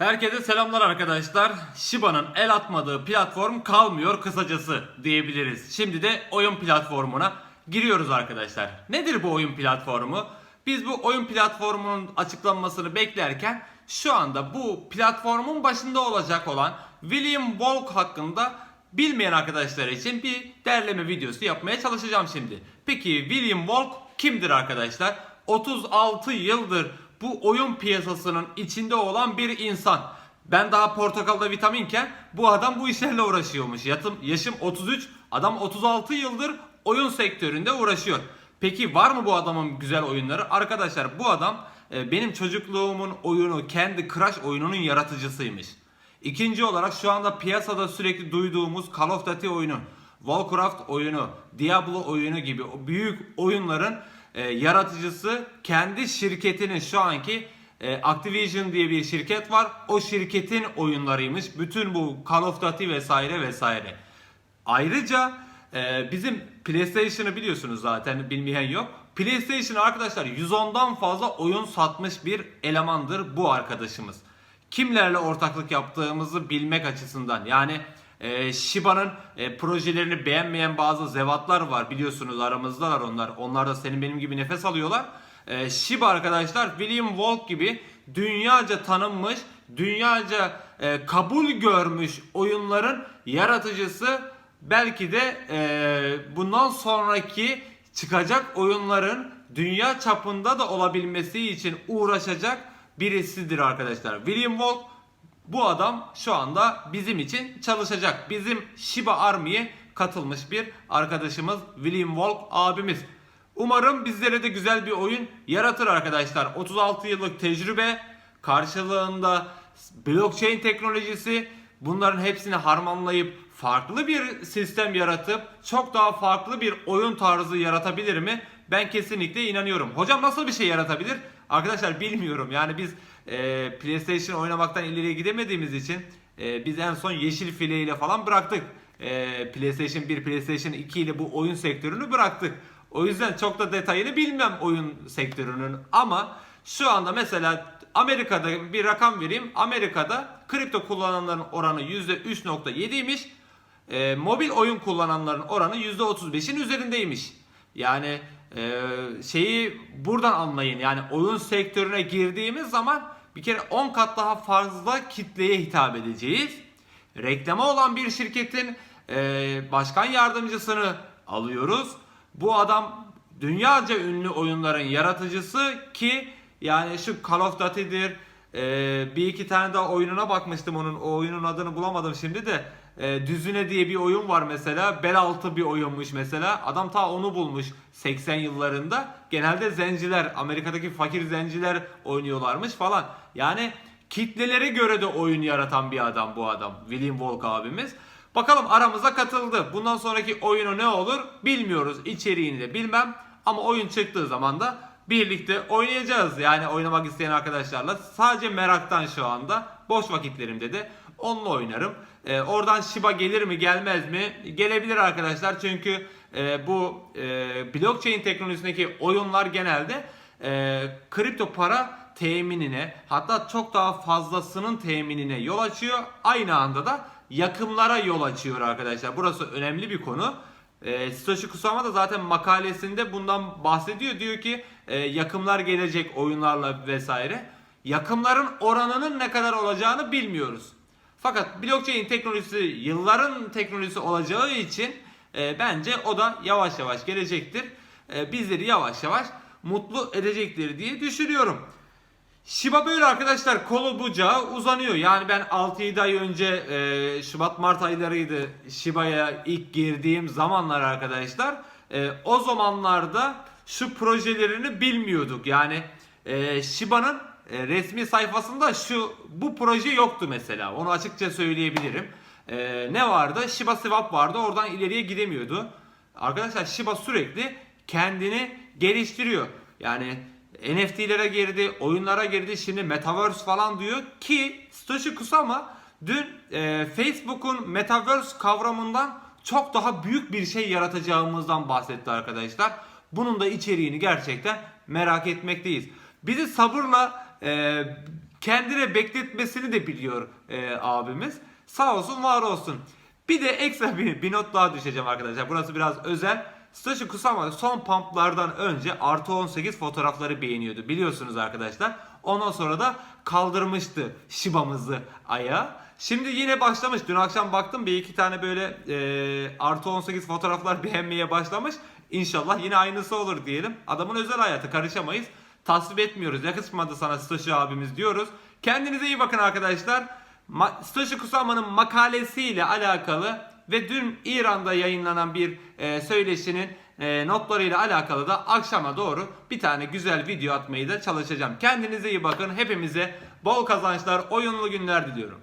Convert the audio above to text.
Herkese selamlar arkadaşlar. Shiba'nın el atmadığı platform kalmıyor kısacası diyebiliriz. Şimdi de oyun platformuna giriyoruz arkadaşlar. Nedir bu oyun platformu? Biz bu oyun platformunun açıklanmasını beklerken şu anda bu platformun başında olacak olan William Walk hakkında bilmeyen arkadaşlar için bir derleme videosu yapmaya çalışacağım şimdi. Peki William Walk kimdir arkadaşlar? 36 yıldır bu oyun piyasasının içinde olan bir insan. Ben daha portakalda vitaminken bu adam bu işlerle uğraşıyormuş. Yatım, yaşım 33, adam 36 yıldır oyun sektöründe uğraşıyor. Peki var mı bu adamın güzel oyunları? Arkadaşlar bu adam e, benim çocukluğumun oyunu, kendi Crash oyununun yaratıcısıymış. İkinci olarak şu anda piyasada sürekli duyduğumuz Call of Duty oyunu, Warcraft oyunu, Diablo oyunu gibi büyük oyunların e, yaratıcısı kendi şirketinin şu anki e, Activision diye bir şirket var. O şirketin oyunlarıymış. Bütün bu Call of Duty vesaire vesaire. Ayrıca e, bizim PlayStation'ı biliyorsunuz zaten bilmeyen yok. PlayStation arkadaşlar 110'dan fazla oyun satmış bir elemandır bu arkadaşımız. Kimlerle ortaklık yaptığımızı bilmek açısından yani e, Shiba'nın e, projelerini beğenmeyen bazı zevatlar var biliyorsunuz aramızdalar onlar. Onlar da senin benim gibi nefes alıyorlar. E, Shiba arkadaşlar William Walk gibi dünyaca tanınmış, dünyaca e, kabul görmüş oyunların yaratıcısı belki de e, bundan sonraki çıkacak oyunların dünya çapında da olabilmesi için uğraşacak birisidir arkadaşlar. William Walk bu adam şu anda bizim için çalışacak. Bizim Shiba Army'ye katılmış bir arkadaşımız William Walk abimiz. Umarım bizlere de güzel bir oyun yaratır arkadaşlar. 36 yıllık tecrübe karşılığında blockchain teknolojisi bunların hepsini harmanlayıp farklı bir sistem yaratıp çok daha farklı bir oyun tarzı yaratabilir mi? Ben kesinlikle inanıyorum. Hocam nasıl bir şey yaratabilir? Arkadaşlar bilmiyorum. Yani biz e, PlayStation oynamaktan ileriye gidemediğimiz için e, biz en son yeşil file ile falan bıraktık. E, PlayStation 1, PlayStation 2 ile bu oyun sektörünü bıraktık. O yüzden çok da detayını bilmem oyun sektörünün ama şu anda mesela Amerika'da bir rakam vereyim. Amerika'da kripto kullananların oranı %3.7'ymiş. E, mobil oyun kullananların oranı %35'in üzerindeymiş. Yani e, şeyi buradan anlayın. Yani oyun sektörüne girdiğimiz zaman bir kere 10 kat daha fazla kitleye hitap edeceğiz. Reklama olan bir şirketin e, başkan yardımcısını alıyoruz. Bu adam dünyaca ünlü oyunların yaratıcısı ki yani şu Call of Duty'dir. e, bir iki tane daha oyununa bakmıştım onun. O oyunun adını bulamadım şimdi de. E, Düzüne diye bir oyun var mesela. Bel altı bir oyunmuş mesela. Adam ta onu bulmuş 80 yıllarında. Genelde zenciler, Amerika'daki fakir zenciler oynuyorlarmış falan. Yani kitlelere göre de oyun yaratan bir adam bu adam. William Walk abimiz. Bakalım aramıza katıldı. Bundan sonraki oyunu ne olur bilmiyoruz. İçeriğini de bilmem. Ama oyun çıktığı zaman da birlikte oynayacağız. Yani oynamak isteyen arkadaşlarla. Sadece meraktan şu anda. Boş vakitlerimde de onunla oynarım. Ee, oradan Shiba gelir mi gelmez mi? Gelebilir arkadaşlar. Çünkü e, bu e, blockchain teknolojisindeki oyunlar genelde e, kripto para teminine hatta çok daha fazlasının teminine yol açıyor. Aynı anda da yakımlara yol açıyor arkadaşlar. Burası önemli bir konu. E, Satoshi Kusama da zaten makalesinde bundan bahsediyor. Diyor ki e, yakımlar gelecek oyunlarla vesaire. Yakımların oranının ne kadar olacağını bilmiyoruz. Fakat blockchain teknolojisi yılların teknolojisi olacağı için e, bence o da yavaş yavaş gelecektir. E, bizleri yavaş yavaş mutlu edecektir diye düşünüyorum. Shiba böyle arkadaşlar kolu bucağı uzanıyor. Yani ben 6-7 ay önce e, Şubat Mart aylarıydı Shiba'ya ilk girdiğim zamanlar arkadaşlar. E, o zamanlarda şu projelerini bilmiyorduk. Yani e, Shiba'nın e, resmi sayfasında şu bu proje yoktu mesela. Onu açıkça söyleyebilirim. E, ne vardı? Shiba Swap vardı. Oradan ileriye gidemiyordu. Arkadaşlar Shiba sürekli kendini geliştiriyor. Yani NFT'lere girdi, oyunlara girdi. Şimdi Metaverse falan diyor ki Satoshi Kusama dün e, Facebook'un Metaverse kavramından çok daha büyük bir şey yaratacağımızdan bahsetti arkadaşlar. Bunun da içeriğini gerçekten merak etmekteyiz. Bizi sabırla e, kendine bekletmesini de biliyor e, abimiz. Sağ olsun var olsun. Bir de ekstra bir, bir not daha düşeceğim arkadaşlar. Burası biraz özel. Staşı Kusama son pumplardan önce artı 18 fotoğrafları beğeniyordu. Biliyorsunuz arkadaşlar. Ondan sonra da kaldırmıştı Shiba'mızı aya. Şimdi yine başlamış. Dün akşam baktım bir iki tane böyle e, artı 18 fotoğraflar beğenmeye başlamış. İnşallah yine aynısı olur diyelim. Adamın özel hayatı karışamayız. Tasvip etmiyoruz. Yakışmadı sana Staşı abimiz diyoruz. Kendinize iyi bakın arkadaşlar. Ma- Kusama'nın makalesiyle alakalı ve dün İran'da yayınlanan bir e, söyleşinin e, notlarıyla alakalı da akşama doğru bir tane güzel video atmayı da çalışacağım. Kendinize iyi bakın. Hepimize bol kazançlar, oyunlu günler diliyorum.